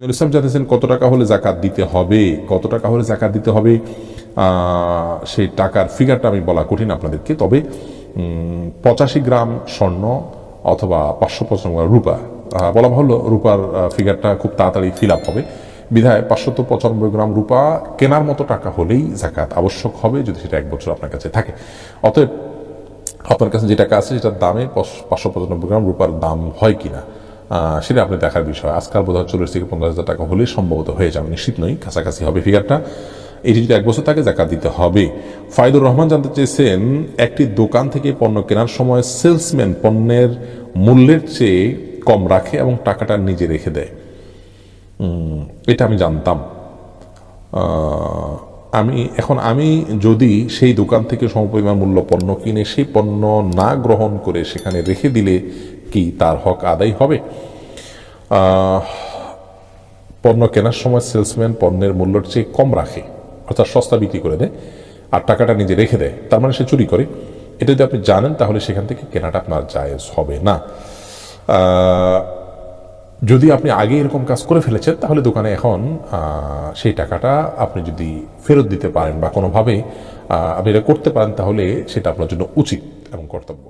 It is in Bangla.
ইসলাম জানতেছেন কত টাকা হলে জাকাত দিতে হবে? কত টাকা হলে জাকাত দিতে হবে? সেই টাকার ফিগারটা আমি বলা কঠিন আপনাদেরকে, তবে পঁচাশি গ্রাম স্বর্ণ অথবা পাঁচশো পঁচানব্বই গ্রাম রূপা। বলা ভালো, রূপার ফিগারটা খুব তাড়াতাড়ি ফিল আপ হবে। বিধায় পাঁচশত পঁচানব্বই গ্রাম রূপা কেনার মতো টাকা হলেই জাকাত আবশ্যক হবে যদি সেটা এক বছর আপনার কাছে থাকে। অতএব, আপনার কাছে যে টাকা আছে সেটার দামে পাঁচ- পাঁচশো পঁচানব্বই গ্রাম রূপার দাম হয় কিনা? সেটা আপনি দেখার বিষয়। আজকাল বোধ হয় চল্লিশ থেকে পঞ্চাশ হাজার টাকা হলেই সম্ভবত হয়ে যাবে। নিশ্চিত নই, কাছাকাছি হবে ফিগারটা এটি যদি এক বছর থাকে জাকাত দিতে হবে। ফাইদুর রহমান জানতে চেয়েছেন, একটি দোকান থেকে পণ্য কেনার সময় সেলসম্যান পণ্যের মূল্যের চেয়ে কম রাখে এবং টাকাটা নিজে রেখে দেয়। এটা আমি জানতাম। আমি, এখন আমি যদি সেই দোকান থেকে সমপরিমাণ মূল্য পণ্য কিনে, সেই পণ্য না গ্রহণ করে সেখানে রেখে দিলে কি তার হক আদায় হবে? পণ্য কেনার সময় সেলসম্যান পণ্যের মূল্যের চেয়ে কম রাখে, অর্থাৎ সস্তা বিক্রি করে দেয়, আর টাকাটা নিজে রেখে দেয়, তার মানে সে চুরি করে। এটা যদি আপনি জানেন, তাহলে সেখান থেকে কেনাটা আপনার জায়েজ হবে না। যদি আপনি আগে এরকম কাজ করে ফেলেছেন, তাহলে দোকানে এখন সেই টাকাটা আপনি যদি ফেরত দিতে পারেন বা কোনোভাবে আপনি এটা করতে পারেন, তাহলে সেটা আপনার জন্য উচিত এবং কর্তব্য।